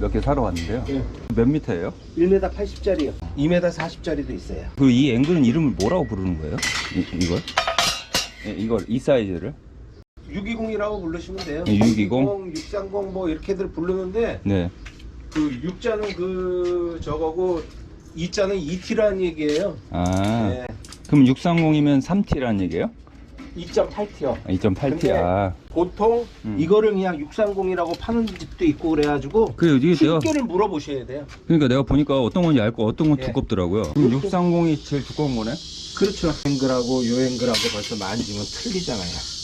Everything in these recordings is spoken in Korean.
몇 개 사러 왔는데요. 예. 몇 미터예요? 1m 80짜리요. 2m 40짜리도 있어요. 그 이 앵글은 이름을 뭐라고 부르는 거예요? 이, 이걸? 예, 이걸 이 사이즈를? 620이라고 부르시면 돼요. 예, 620? 630 뭐 이렇게들 부르는데 네. 그 6자는 그 저거고 2자는 2T라는 얘기예요. 아, 네. 그럼 630이면 3T라는 얘기예요? 2.8T요. 아, 2.8T. 아, 보통 음. 이거를 그냥 630이라고 파는 집도 있고 그래가지고 그래 이게 내가 신기를 물어보셔야 돼요. 그러니까 내가 보니까 어떤 건 얇고 어떤 건 예. 두껍더라고요. 그럼 630이 제일 두꺼운 거네? 그렇죠. 앵글하고 요 앵글하고 벌써 만지면 틀리잖아요.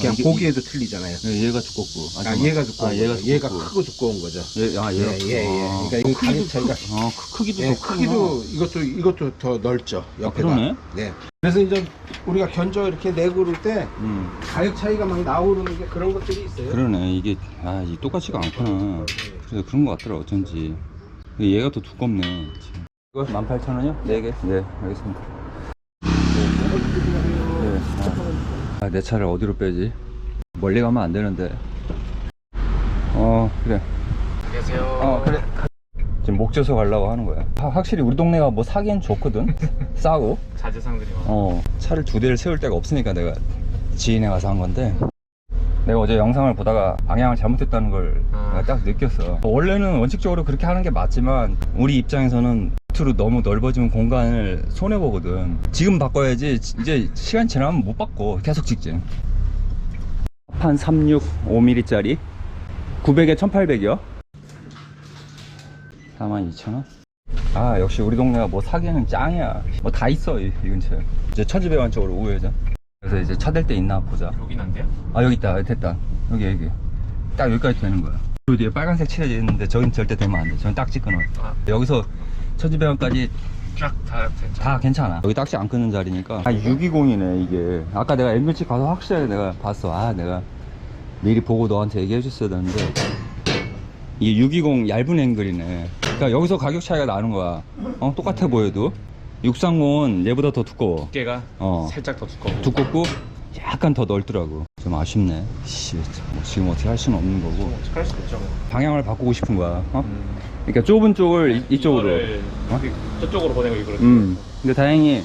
그냥 아, 이게- 보기에도 틀리잖아요. 네, 얘가 두껍고. 아, 잠깐만. 얘가 두꺼운 아, 얘가 거죠. 얘가 두껍고. 크고 두꺼운 거죠. 얘, 아, 얘가. 예, 예, 예. 아, 그러니까 이 가격 차이가 아, 크- 크기도 예, 더. 크기도 이것도 이것도 더 넓죠. 옆에가. 그러네. 네. 그래서 이제 우리가 견적 이렇게 내고 그럴 때 음, 가격 차이가 막 나오는 게 그런 것들이 있어요. 그러네. 이게, 아, 이 똑같지가 않구나. 그래서 그런 거 같더라, 어쩐지. 근데 얘가 더 두껍네. 이거 18,000원이요? 4개? 네, 알겠습니다. 네. 아, 내 차를 어디로 빼지? 멀리 가면 안 되는데. 어, 그래. 안녕하세요. 어, 그래. 지금 목재소 가려고 하는 거야. 하- 확실히 우리 동네가 뭐 사기엔 좋거든? 싸고. 자재상들이 많아. 어, 차를 두 대를 세울 데가 없으니까 내가 지인에 가서 한 건데. 내가 어제 영상을 보다가 방향을 잘못했다는 걸 아. 내가 딱 느꼈어. 원래는 원칙적으로 그렇게 하는 게 맞지만 우리 입장에서는 루트로 너무 넓어지면 공간을 손해 보거든. 지금 바꿔야지 이제 시간 지나면 못 바꿔. 계속 직진. 한 36, 5mm짜리 900에 1800이요. 42,000원? 아 역시 우리 동네가 뭐 사기에는 짱이야 뭐 다 있어 이, 이 근처에 이제 천지배관 쪽으로 우회전 그래서 이제 차댈때 있나 보자 여긴 안 돼요? 아 여기 있다 됐다 여기 여기 딱 여기까지 되는 거야 그 뒤에 빨간색 칠해져 있는데 저긴 절대 되면 안돼 저긴 딱지 끊어 아. 여기서 천지배관까지 쫙다 괜찮아. 다 괜찮아. 여기 딱지 안 끊는 자리니까. 아 620이네 이게. 아까 내가 앵글치 가서 확실하게 내가 봤어. 아 내가 미리 보고 너한테 얘기해 줬어야 되는데. 이게 620 얇은 앵글이네. 그러니까 여기서 가격 차이가 나는 거야. 어 똑같아 보여도? 630은 얘보다 더 두꺼워. 두께가 어. 살짝 더 두꺼워. 두껍고 약간 더 넓더라고. 좀 아쉽네. 씨, 뭐 지금 어떻게 할 수는 없는 거고. 어떻게 할 수도 있죠. 뭐. 방향을 바꾸고 싶은 거야. 어? 음. 그러니까 좁은 쪽을 이, 이쪽으로 이거를 어? 저쪽으로 보내고 이거를. 음. 근데 다행히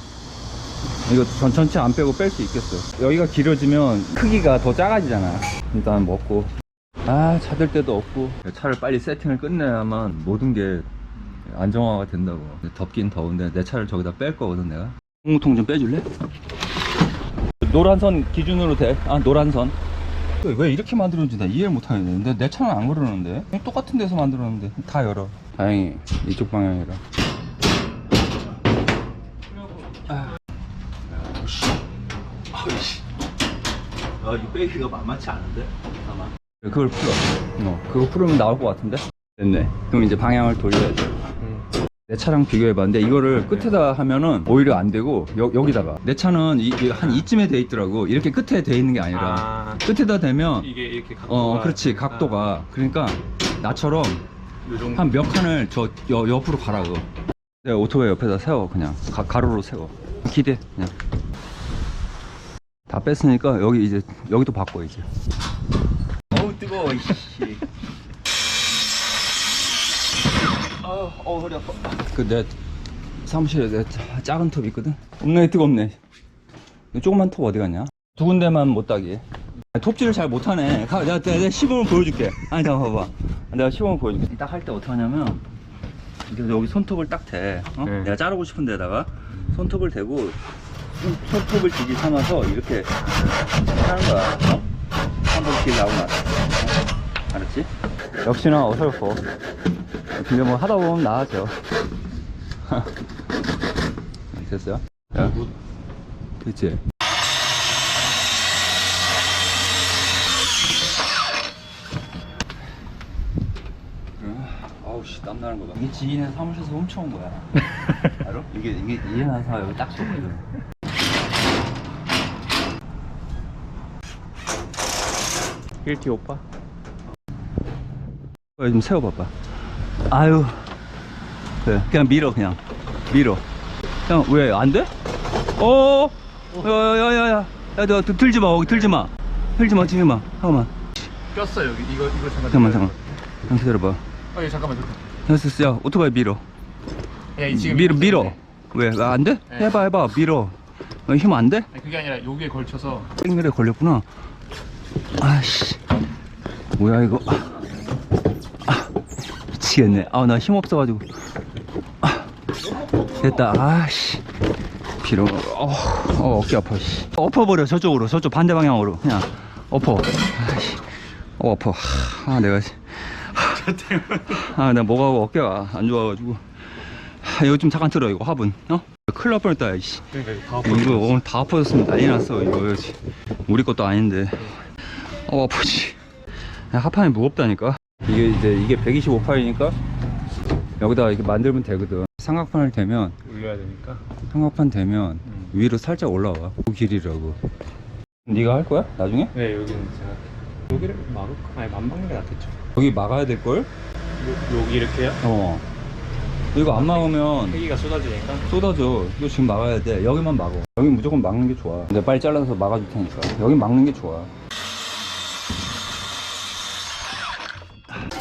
이거 전 전체 안 빼고 뺄 수 있겠어. 여기가 길어지면 크기가 더 작아지잖아. 일단 먹고. 아, 찾을 데도 없고. 차를 빨리 세팅을 끝내야만 모든 게 안정화가 된다고. 근데 덥긴 더운데 내 차를 저기다 뺄 거거든, 내가. 공무통 좀 빼줄래? 노란 선 기준으로 돼. 아, 노란 선. 왜 이렇게 만들었는지 나 이해를 못 하겠는데. 근데 내 차는 안 그러는데. 똑같은 데서 만들었는데. 다 열어. 다행히 이쪽 방향이라. 아, 이 베이비가 만만치 않은데? 아마. 그걸 풀어. 어, 그거 풀으면 나올 것 같은데? 됐네. 그럼 이제 방향을 돌려야지. 음. 내 차랑 비교해봤는데 이거를 끝에다 하면은 오히려 안 되고 여, 여기다가. 내 차는 이, 이 한 이쯤에 돼 있더라고. 이렇게 끝에 돼 있는 게 아니라. 아. 끝에다 대면 이게 이렇게 각도가. 어 그렇지. 각도가. 그러니까 나처럼 요 정도. 한 몇 칸을 저 여- 옆으로 가라고. 내가 오토바이 옆에다 세워 그냥. 가, 가로로 세워. 기대 그냥. 다 뺐으니까 여기 이제 여기도 바꿔 이제. 어우 뜨거워 이씨 어우 허리 아파 그 내 사무실에 내 자- 작은 톱 있거든 없네 뜨겁네 이 조그만 톱 어디 갔냐 두 군데만 못 따기 아, 톱질을 잘 못하네. 가, 내가, 내가, 내가 시범을 보여줄게. 아니, 잠깐 봐봐. 내가 시범을 보여줄게. 딱 할 때 어떻게 하냐면, 여기 손톱을 딱 대. 어? 네. 내가 자르고 싶은 데다가 손톱을 대고, 손, 손톱을 지지 삼아서 이렇게 하는 거야. 어? 한번 길 나오고 나서. 어? 알았지? 역시나 어설퍼. 근데 뭐 하다 보면 나아져. 됐어요? 야. 그치? 아우 씨 땀나는 거다 이게 지인의 사무실에서 훔쳐온 거야 알아? 이게 이게 이해하는 사람 여기 딱 줬거든 일티 오빠. 좀 세워봐봐 아유 그래 그냥 밀어 그냥 밀어 그냥 왜 안 돼? 어 야야야야야 야너 들지 마 거기 들지 마 들지 마 들지 마 잠깐만 꼈어 여기 이거 이거 잠깐. 잠깐만 잠깐만 잠깐 기다려봐 어, 예, 잠깐만 잠깐. 됐어, 야, 오토바이 밀어. 야, 이 지금 밀어, 밀어. 때문에. 왜? 아, 안 돼? 네. 해봐, 해봐, 밀어. 어, 힘 안 돼? 아니, 그게 아니라 여기에 걸쳐서 땡글에 걸렸구나. 아씨. 뭐야, 이거. 아, 미치겠네. 아, 나 힘 없어가지고. 아, 됐다. 아씨. 비로. 어, 어, 어 깨 아파, 씨. 엎어버려, 저쪽으로. 저쪽 반대 방향으로. 그냥. 엎어. 아씨. 어, 엎어. 아, 내가. 아, 나 목하고 어깨가 안 좋아가지고. 아, 여기 좀 잠깐 들어, 이거 화분. 어? 큰일 날 뻔했다, 씨. 그러니까 다 이거 오늘 다 엎어졌으면 난리 났어 이거. 우리 것도 아닌데 어 아프지 야, 하판이 무겁다니까 이게 이제 이게 125파이니까 여기다 이렇게 만들면 되거든 삼각판을 대면 올려야 되니까. 삼각판 대면 음. 위로 살짝 올라와 그 길이라고 네가 할 거야 나중에 네, 여기는 제가 여기를 막을까? 아니, 안 막는 게 낫겠죠. 여기 막아야 될 걸? 요, 여기 이렇게요? 어 이거 안 막으면 폐기가 쏟아지니까. 쏟아져. 이거 지금 막아야 돼. 여기만 막어. 여기 무조건 막는 게 좋아. 근데 빨리 잘라서 막아줄 테니까. 여기 막는 게 좋아.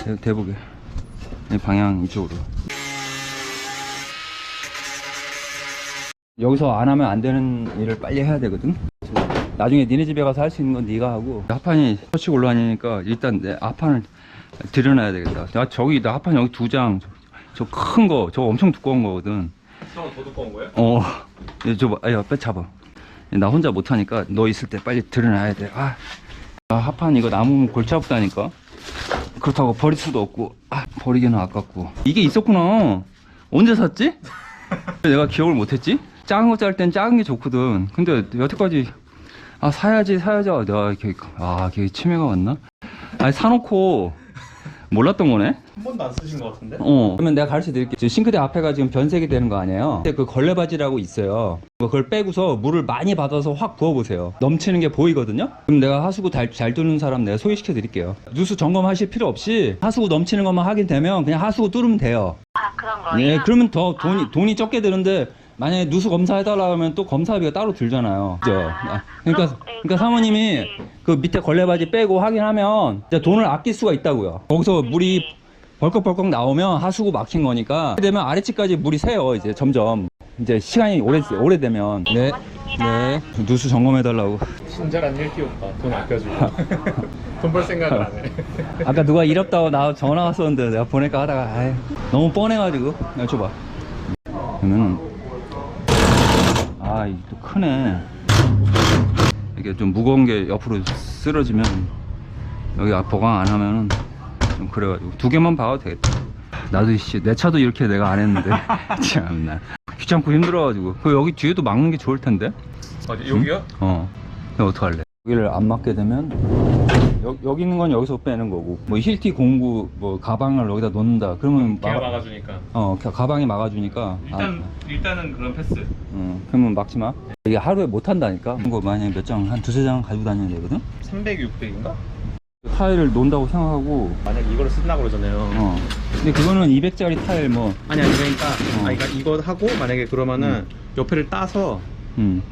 대, 대보게. 이 방향 이쪽으로. 여기서 안 하면 안 되는 일을 빨리 해야 되거든. 나중에 니네 집에 가서 할 수 있는 건 네가 하고 하판이 서치 올라가니까 일단 내 하판을 들여놔야 되겠다. 나 저기 나 하판 여기 두 장. 저 큰 거, 저거 엄청 두꺼운 거거든. 형은 더 두꺼운 거예요? 어. 아, 야, 빼 잡아. 나 혼자 못하니까 너 있을 때 빨리 드러나야 돼. 아, 아 하판 이거 남으면 골치 아프다니까. 그렇다고 버릴 수도 없고, 아, 버리기는 아깝고. 이게 있었구나. 언제 샀지? 내가 기억을 못했지? 작은 거 짤 땐 작은 게 좋거든. 근데 여태까지 아 사야지 사야지. 아, 내가 이렇게 아, 이게 치매가 왔나? 아니 사놓고 몰랐던 거네. 한 번도 안 쓰신 것 같은데? 어. 그러면 내가 가르쳐 드릴게. 지금 싱크대 앞에가 지금 변색이 되는 거 아니에요? 근데 그 걸레바지라고 있어요. 그걸 빼고서 물을 많이 받아서 확 부어보세요. 넘치는 게 보이거든요? 그럼 내가 하수구 잘, 잘 두는 사람 내가 소개시켜 드릴게요. 누수 점검하실 필요 없이 하수구 넘치는 것만 하게 되면 그냥 하수구 뚫으면 돼요. 아 그런 거예요? 예, 그러면 더 돈이, 돈이 적게 드는데 만약에 누수 검사해달라 하면 또 검사비가 따로 들잖아요. 그죠? 아, 그러니까, 그럼, 예, 그러니까 사모님이 예. 그 밑에 걸레바지 빼고 확인하면 이제 돈을 아낄 수가 있다고요. 거기서 물이 벌컥벌컥 나오면 하수구 막힌 거니까 되면 아래층까지 물이 새요 이제 점점 이제 시간이 오래 오래되면 네 네. 누수 점검해 달라고 친절한 힐티 오빠 돈 아껴주고 돈 벌 생각을 안 해. 아까 누가 일 없다고 나 전화 왔었는데 내가 보낼까 하다가 아이, 너무 뻔해가지고 야 줘봐 그러면 아이또 크네. 이게 좀 무거운 게 옆으로 쓰러지면 여기 보강 안 하면은 좀 그래가지고 두 개만 박아도 되겠다. 나도 씨 내 차도 이렇게 내가 안 했는데. 참나. 귀찮고 힘들어가지고. 그 여기 뒤에도 막는 게 좋을 텐데? 어디 여기요? 어. 그럼 어떡할래? 여기를 안 맞게 되면 여, 여기 있는 건 여기서 빼는 거고 뭐 힐티 공구 뭐 가방을 여기다 놓는다 그러면 걔가 막아- 막아주니까. 어 가- 가방이 막아주니까 일단 일단은 그런 패스. 아, 어, 그러면 막지 마 이게 하루에 못 한다니까 이거 만약에 몇 장 한 두세 장 가지고 다녀야 되거든 300, 600인가? 타일을 놓는다고 생각하고 만약 이거를 쓴다고 그러잖아요. 어 근데 그거는 200짜리 타일 뭐 아니 아니 그러니까 어. 그러니까 이거 하고 만약에 그러면은 옆에를 따서 음.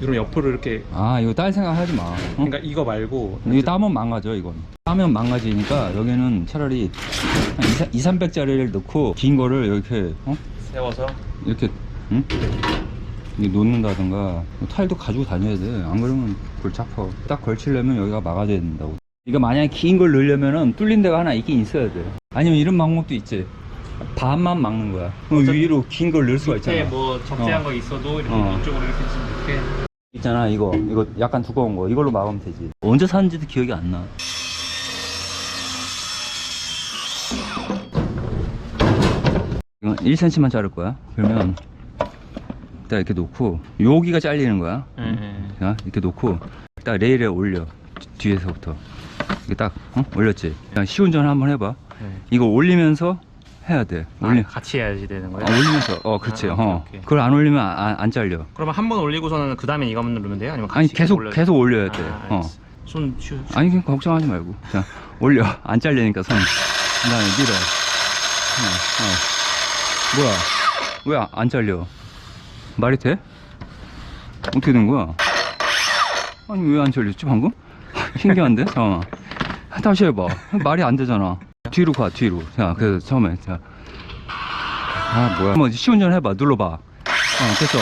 이런 옆으로 이렇게 아 이거 딸 생각하지 마. 어? 그러니까 이거 말고 이거 따면 망가져 이건. 따면 망가지니까 여기는 차라리 한 2, 300짜리를 넣고 긴 거를 이렇게 어? 세워서? 이렇게 응? 이게 놓는다든가. 뭐 타일도 가지고 다녀야 돼 안 그러면 골치 아파 딱 걸치려면 여기가 막아줘야 된다고. 이거 만약에 긴 걸 넣으려면은 뚫린 데가 하나 있긴 있어야 돼. 아니면 이런 방법도 있지. 반만 막는 거야. 그럼 위로 긴 걸 넣을 수가 있잖아. 뭐 적재한 어. 거 있어도 이렇게 어. 이쪽으로 이렇게 좀 이렇게 있잖아 이거. 이거 약간 두꺼운 거. 이걸로 막으면 되지. 언제 샀는지도 기억이 안나. 이건 1cm만 자를 거야. 그러면 딱 이렇게 놓고 여기가 잘리는 거야. 자, 이렇게 놓고 딱 레일에 올려. 뒤- 뒤에서부터. 이렇게 딱 어? 올렸지? 그냥 시운전 한번 해봐. 이거 올리면서 해야 돼 올리, 아, 같이 해야지 되는 아, 거예요? 올리면서 어 그렇지 아, 오케이, 어 오케이. 그걸 안 올리면 안, 안 잘려 그러면 한 번 올리고서는 그 다음에 이거만 누르면 돼요? 아니면 같이 아니 계속 올려야 계속 올려야 돼 아, 어. 손 쉬, 쉬. 아니 그냥 걱정하지 말고 자 올려 안 잘리니까 손 그다음에 밀어 어, 어. 뭐야 왜 안 잘려 말이 돼? 어떻게 된 거야? 아니 왜 안 잘렸지 방금? 신기한데 잠깐만 다시 해봐 말이 안 되잖아 뒤로 가 뒤로. 자 그래서 처음에 자아 뭐야. 한번 시운전 해봐. 눌러봐. 어 됐어.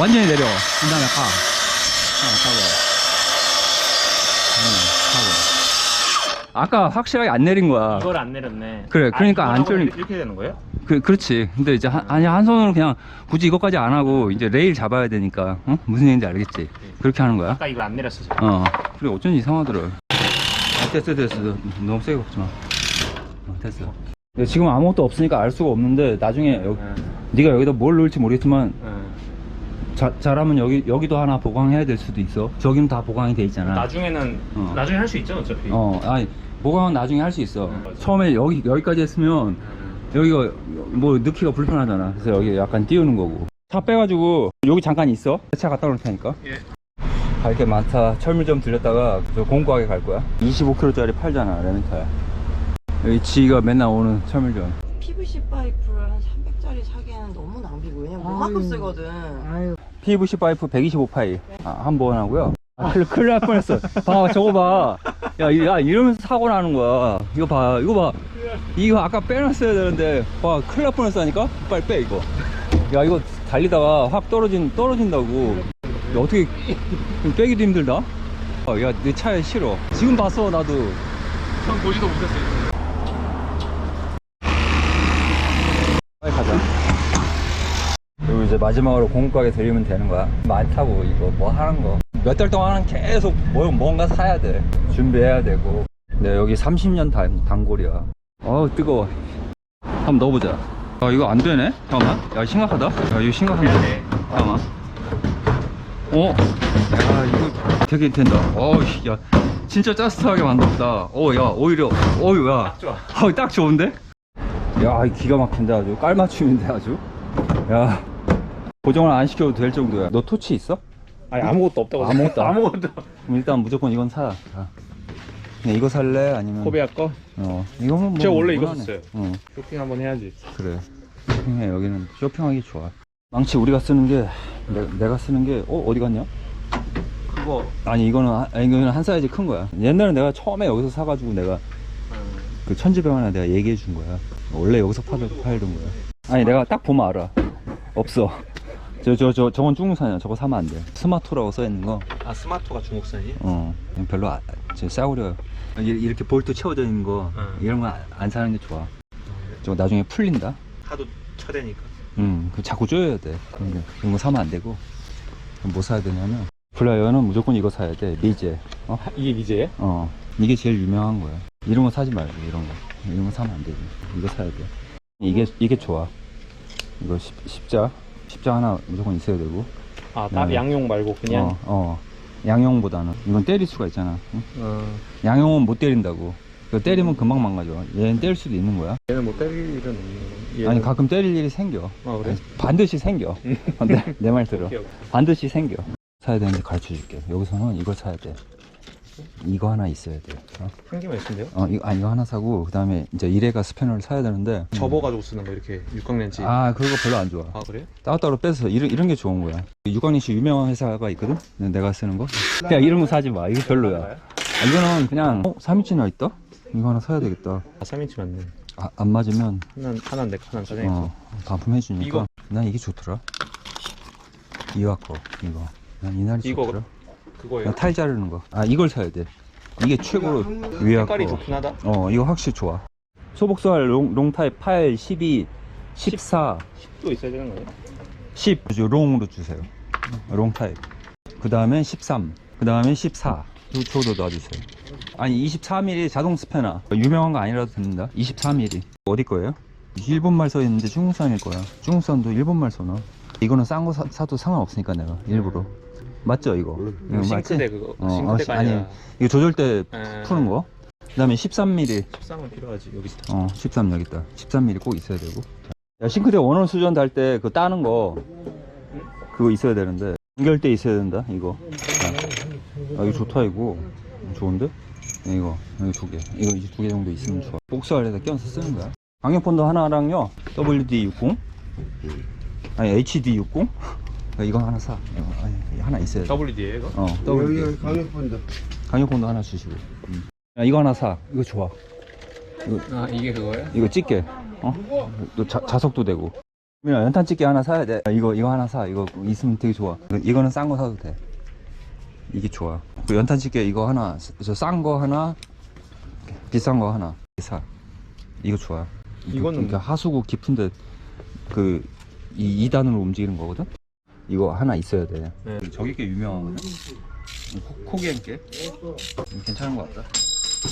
완전히 내려. 그 다음에 가. 어, 가봐 어, 아까 확실하게 안 내린 거야. 이걸 안 내렸네. 그래, 그러니까 이걸 안 쫄리- 이렇게 되는 거예요? 그, 그렇지. 근데 이제 한, 아니 한 손으로 그냥 굳이 이것까지 안 하고 이제 레일 잡아야 되니까 어? 무슨 얘기인지 알겠지? 그렇게 하는 거야? 아까 이걸 안 내렸어. 제가. 어. 그래 어쩐지 이상하더라. 아, 됐어 됐어. 너, 너무 세게 걷지 마. 어, 됐어 근데 지금 아무것도 없으니까 알 수가 없는데 나중에 여기, 응. 네가 여기다 뭘 넣을지 모르겠지만 응. 자, 잘하면 여기 여기도 하나 보강해야 될 수도 있어 저기는 다 보강이 돼 있잖아 나중에는 어. 나중에 할 수 있죠 어차피. 어 아니 보강은 나중에 할 수 있어 응, 맞아. 처음에 여기 여기까지 했으면 응. 여기가 뭐 넣기가 불편하잖아 그래서 여기 약간 띄우는 거고 차 빼가지고 여기 잠깐 있어 차 갖다 놓을 테니까 예. 갈 게 많다 철물점 들렸다가 저 공구하게 갈 거야 25kg짜리 팔잖아 레멘탈 여기 지가 맨날 오는 철물점 PVC 파이프를 한 300짜리 사기에는 너무 낭비고 왜냐면 그만큼 쓰거든. PVC 파이프 125파이 아, 한 번 하고요. 아, 큰일, 큰일 날 뻔했어. 봐 저거 봐야 야, 이러면서 사고 나는 거야. 이거 봐 이거 봐. 이거 아까 빼놨어야 되는데 봐 큰일 날 뻔했다니까? 빨리 빼 이거. 야 이거 달리다가 확 떨어진 떨어진다고. 야, 어떻게 좀 빼기도 힘들다? 어, 야내 차에 실어. 지금 봤어 나도. 전 보지도 못했어요. 빨리 가자 그리고 이제 마지막으로 공급가게 들리면 되는 거야. 많다고 이거 뭐 하는 거. 몇 달 동안은 계속 뭐, 뭔가 사야 돼. 준비해야 되고. 근데 여기 30년 단, 단골이야. 어우 뜨거워. 한번 넣어보자. 아 이거 안 되네? 잠깐만. 야 심각하다. 야 이거 심각한데. 네. 잠깐만. 어? 야 이거 되게 된다. 어우씨 야. 진짜 짜릿하게 만들었다. 어야 오히려. 어유 야. 딱 좋아. 아, 딱 좋은데? 야, 이 기가 막힌데 아주. 깔맞춤인데 아주. 야, 고정을 안 시켜도 될 정도야. 너 토치 있어? 아니 아무것도 없다고. 아무것도 안- 아무것도. 그럼 일단 무조건 이건 사. 자. 그냥 이거 살래? 아니면 코베아 거 어, 이거면 뭐 제가 원래 이거 무난해. 썼어요. 어, 쇼핑 한번 해야지. 그래. 쇼핑해 여기는 쇼핑하기 좋아. 망치 우리가 쓰는 게 내, 가 쓰는 게 어, 어디 갔냐? 그거. 아니 이거는 한- 아니, 이거는 한 사이즈 큰 거야. 옛날에 내가 처음에 여기서 사가지고 내가 그 천지병원에 내가 얘기해 준 거야. 원래 여기서 팔던, 팔던 거야. 아니 내가 딱 보면 알아. 없어. 저 저 저 저건 중국산이야. 저거 사면 안 돼. 스마토라고 써 있는 거. 아 스마트가 중국산이? 어 별로 아, 저 싸구려. 이- 이렇게 볼트 채워져 있는 거 응. 이런 거 안 사는 게 좋아. 저거 나중에 풀린다. 하도 쳐대니까. 응. 그 자꾸 조여야 돼. 그러니까 이런 거 사면 안 되고. 그럼 뭐 사야 되냐면 플라이어는 무조건 이거 사야 돼. 미제. 어? 이게 미제예요? 어 이게 제일 유명한 거야 이런 거 사지 말고 이런 거 이런 거 사면 안 되지 이거 사야 돼 이게 이게 좋아 이거 십, 십자 십자 하나 무조건 있어야 되고 아, 딱 네. 양용 말고 그냥. 어, 어 양용보다는 이건 때릴 수가 있잖아 응? 어. 양용은 못 때린다고 이거 때리면 금방 망가져 얘는 때릴 수도 있는 거야 얘는 뭐 때릴 일은 없는 거. 아니 가끔 때릴 일이 생겨 아 그래? 아니, 반드시 생겨 내 말 들어 오케이, 오케이. 반드시 생겨 사야 되는데 가르쳐 줄게 여기서는 이걸 사야 돼 이거 하나 있어야 돼 어? 한 개만 있으면 돼요? 어, 이거, 아, 이거 하나 사고, 그 다음에 이제 이레가 스패너를 사야 되는데. 접어가지고 쓰는 거 이렇게 육각렌치. 아, 그거 별로 안 좋아. 아 그래요? 따로따로 빼서 이런, 이런 게 좋은 거야. 육각리씨 유명한 회사가 있거든? 근데 내가 쓰는 거? 야, 이런 거 사지 마. 이거 별로야. 아, 이거는 그냥, 어, 3인치나 있다? 이거 하나 사야 되겠다. 아 3인치 맞네. 아, 안 맞으면, 하나는 하나는 내거 하나는 짜장이 어, 반품해 주니까. 이거. 난 이게 좋더라. 이와 거, 이거. 난 이날이 이거 좋더라. 그거예요. 그냥 탈 자르는 거. 아, 이걸 사야 돼. 이게 최고로 거. 색깔이 좋긴 하다. 어, 이거 확실히 좋아. 소복살 롱, 롱타입 8, 12, 14, 또 있어야 되는 거예요? 10. 요 롱으로 주세요. 롱타입. 그 다음에 13. 그 다음에 14. 요 저도 놔주세요. 아니, 24mm 자동 스패너. 유명한 거 아니라도 됩니다. 24mm. 어디 거예요? 일본말 써 있는데 중국산일 거야. 중국산도 일본말 써놔. 이거는 싼 거 사도 상관없으니까 내가 일부러. 맞죠, 이거? 이거 맞지? 싱크대 그거. 어, 싱크대가 어, 아니, 아니라 이거 조절 때 에. 푸는 거. 그 다음에 13mm. 13은 필요하지 여기 있다. 어, 13 여기 있다. 13mm 꼭 있어야 되고. 야, 싱크대 원원 수전 달 때 그 따는 거 그거 있어야 되는데 연결대 있어야 된다. 이거. 아, 이거 좋다 이거. 좋은데? 이거 여기 두 개. 이거 이제 두 개 정도 있으면 좋아. 복수 아래에다 껴서 쓰는 거야. 강력폰도 하나랑요. WD60. 아니 HD60. 이거 하나 사. 이거 아니, 하나 있어야 돼. WD에 이거? 어, WD. 가격본다 강력폰도 하나 주시고. 음. 야, 이거 하나 사. 이거 좋아. 아 이게 그거예요? 이거 집게 어? 또 자, 자석도 되고 그냥 연탄 집게 하나 사야 돼 이거 이거 하나 사 이거 있으면 되게 좋아 이거는 싼 거 사도 돼 이게 좋아 그 연탄 집게 이거 하나 저 싼 거 하나 비싼 거 하나 사 이거 좋아 이거, 이거는- 그러니까 하수구 깊은데 그 이 2단으로 움직이는 거거든 이거 하나 있어야 돼 네. 저기 꽤 유명하거든 코- 코기엔 게 괜찮은 것 같다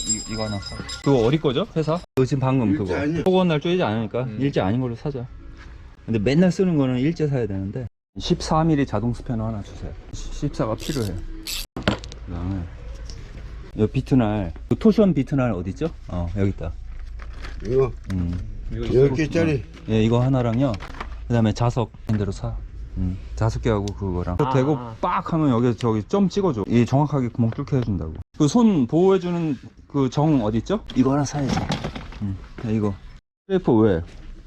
이, 이거 하나 사 그거 어디 거죠 회사? 그거 지금 방금 그거 소원 날 쪼이지 않으니까 음. 일제 아닌 걸로 사자 근데 맨날 쓰는 거는 일제 사야 되는데 14mm 자동 스패너 하나 주세요 14가 필요해 그 다음에 이 비트날 그 토션 비트날 어딨죠? 어 여기 있다 이거 음. 이거 10개짜리 예, 이거 하나랑요. 그 다음에 자석 밴드로 사. 음, 자석 개하고 그거랑. 아. 대고 빡 하면 여기 저기 점 찍어줘. 이 정확하게 구멍 뚫게 해준다고. 그 손 보호해주는 그 정 어디 있죠? 이거 하나 사야지. 음, 야, 이거. 테이프 왜?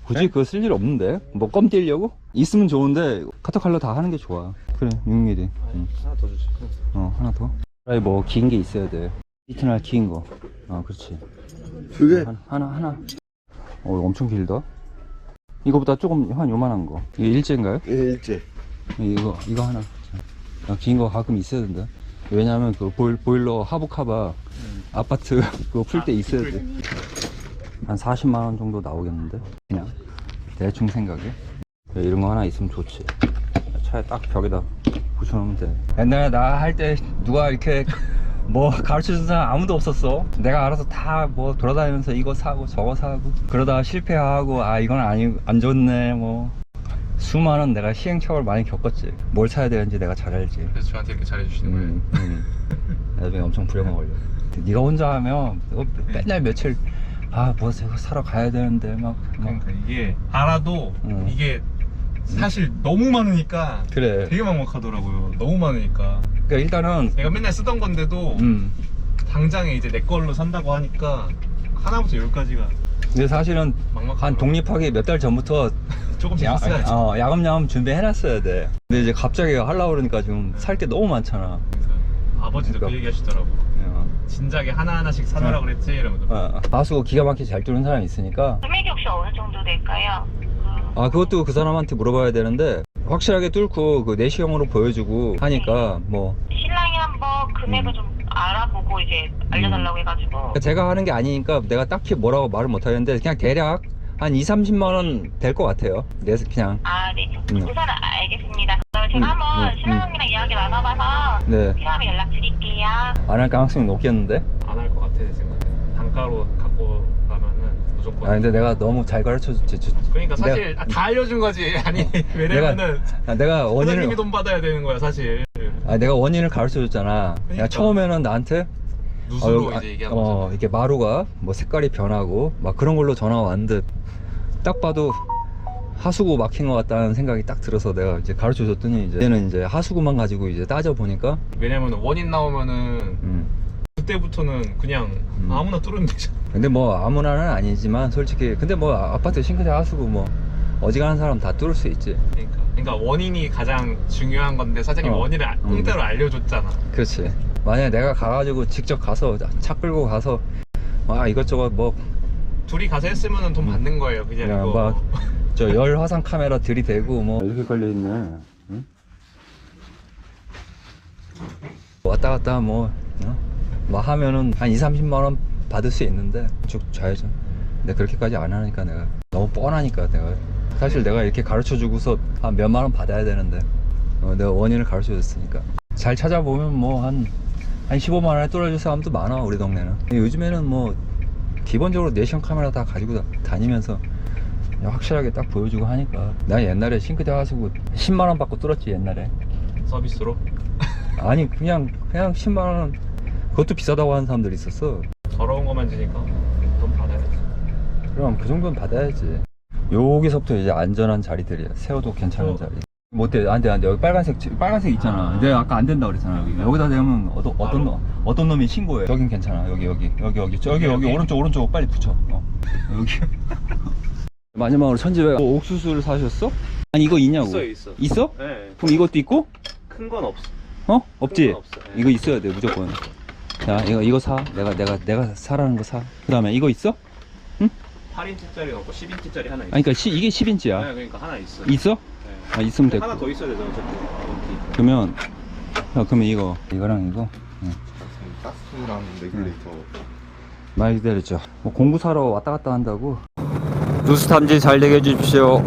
굳이 그거 쓸 일 없는데? 뭐 껌 띄려고? 있으면 좋은데 카터칼러 다 하는 게 좋아. 그래, 6mm. 음. 하나 더 주시. 어, 하나 더. 아니 뭐긴 게 있어야 돼. 이트날 긴 거. 어, 그렇지. 두 개? 하나, 하나. 어, 엄청 길다. 이거보다 조금 한 요만한 거. 이게 일제인가요? 예, 일제. 이거, 이거 하나. 긴 거 가끔 있어야 된다. 왜냐면 그 보일, 보일러 하부카바 아파트 그거 풀 때 있어야 돼. 한 40만원 정도 나오겠는데? 그냥. 대충 생각에. 네, 이런 거 하나 있으면 좋지. 차에 딱 벽에다 붙여놓으면 돼. 옛날에 나 할 때 누가 이렇게 뭐 가르쳐 준 사람 아무도 없었어. 내가 알아서 다 뭐 돌아다니면서 이거 사고 저거 사고 그러다가 실패하고 아 이건 아니 안 좋네 뭐 수많은 내가 시행착오를 많이 겪었지. 뭘 사야 되는지 내가 잘 알지. 그래서 저한테 이렇게 잘해주시는 거예요. 음, 음. 나중에 엄청 불행한 걸려. 네가 혼자 하면 너 맨날 며칠 아뭐 저거 사러 가야 되는데 막, 막 그러니까 이게 알아도 음. 이게 사실 너무 많으니까 그래. 되게 막막하더라고요. 너무 많으니까. 그러니까 일단은 내가 맨날 쓰던 건데도 음. 당장에 이제 내 걸로 산다고 하니까 하나부터 열까지가 근데 사실은 막막하더라고요. 한 독립하기 몇 달 전부터 조금씩 야, 샀어야지. 어, 야금야금 준비해놨어야 돼. 근데 이제 갑자기 하려고 그러니까 지금 살 게 너무 많잖아. 아버지도 그 그러니까. 얘기 하시더라고. 어, 진작에 하나하나씩 사느라 그랬지 이러면서. 어. 가수가 기가 막히게 잘 뚫는 사람이 있으니까 금액이 혹시 어느 정도 될까요? 그아 그것도 그 사람한테 물어봐야 되는데 확실하게 뚫고 그 내시경으로 보여주고 하니까 뭐 신랑이 한번 금액을 음. 좀 알아보고 이제 알려달라고 해가지고 제가 하는 게 아니니까 내가 딱히 뭐라고 말을 못 하겠는데 그냥 대략 한 2, 30만 원 될 것 같아요. 내 그냥 아, 네. 음. 우선 알겠습니다. 그럼 제가 음, 한번 음, 신랑이랑 이야기 나눠봐서 네. 필요하면 연락드릴게요. 안할 가능성이 높겠는데. 안 할 것 같아 내 생각에. 단가로 무조건. 아 근데 내가 너무 잘 가르쳐 줬지. 주- 그러니까 사실 내가- 아, 다 알려준 거지. 아니 왜냐면은 아, 내가 원인을 돈 받아야 되는 거야 사실. 아 내가 원인을 가르쳐 줬잖아. 내가 그러니까. 처음에는 나한테 누수로 어, 이제 얘기한 어, 거잖아. 이렇게 마루가 뭐 색깔이 변하고 막 그런 걸로 전화 왔는데 딱 봐도 하수구 막힌 것 같다는 생각이 딱 들어서 내가 이제 가르쳐 줬더니 이제 얘는 이제 하수구만 가지고 이제 따져 보니까 왜냐면 원인 나오면은 음. 그때부터는 그냥 음. 아무나 뚫으면 되잖아. 근데 뭐 아무나는 아니지만 솔직히 근데 뭐 아파트 싱크대 하수구 뭐 어지간한 사람 다 뚫을 수 있지. 그러니까, 그러니까 원인이 가장 중요한 건데 사장님 어. 원인을 아- 음. 공짜로 알려줬잖아. 그렇지. 만약에 내가 가가지고 직접 가서 차 끌고 가서 아 이것저것 뭐 둘이 가서 했으면은 돈 음. 받는 거예요. 그냥 야, 이거. 막 저 열 화상 카메라 들이대고 뭐 이렇게 걸려 있네. 왔다 갔다 뭐, 어? 뭐 하면은 한 2, 30만 원 받을 수 있는데 쭉 좌회전. 근데 그렇게까지 안 하니까 내가 너무 뻔하니까 내가. 사실 내가 이렇게 가르쳐 주고서 한 몇만 원 받아야 되는데 어, 내가 원인을 가르쳐 줬으니까. 잘 찾아보면 뭐한한 15만 원에 뚫어줄 사람도 많아 우리 동네는. 요즘에는 뭐 기본적으로 내시경 카메라 다 가지고 다- 다니면서 확실하게 딱 보여주고 하니까. 나 옛날에 싱크대 하수구 10만 원 받고 뚫었지 옛날에. 서비스로? 아니 그냥 그냥 10만 원 그것도 비싸다고 하는 사람들 있었어 더러운 것만 주니까 돈 받아야지. 그럼 그 정도는 받아야지 여기서부터 이제 안전한 자리들이야 세워도 괜찮은 어. 자리 못돼 안돼 안돼 여기 빨간색 빨간색 있잖아 아. 내가 아까 안 된다 그랬잖아 여기 여기다 대면 어떤 어떤 놈 어떤 놈이 신고해 여긴 괜찮아 여기 여기 여기 여기 저기 여기 여기? 오른쪽 오른쪽 빨리 붙여 어. 여기 마지막으로 천지배 뭐 옥수수를 사셨어? 아니 이거 있냐고 있어. 있어? 네. 그럼 이것도 있고? 큰 건 없어. 어? 없지? 건 없어. 예. 이거 있어야 돼 무조건 자 이거 이거 사 내가 내가 내가 사라는 거사그 다음에 이거 있어? 8인치짜리 없고 10인치짜리 하나 있어. 아니 그러니까 시- 이게 10인치야 네, 그러니까 하나 있어. 있어? 네. 아 있으면 됐고 하나 더 있어야 되잖아, 어차피. 원티. 그러면 야, 그러면 이거 이거랑 이거 응. 가스랑 레귤레이터. 많이 기다렸죠 뭐 공부 사러 왔다 갔다 한다고 누수 탐지 잘 되게 해주십시오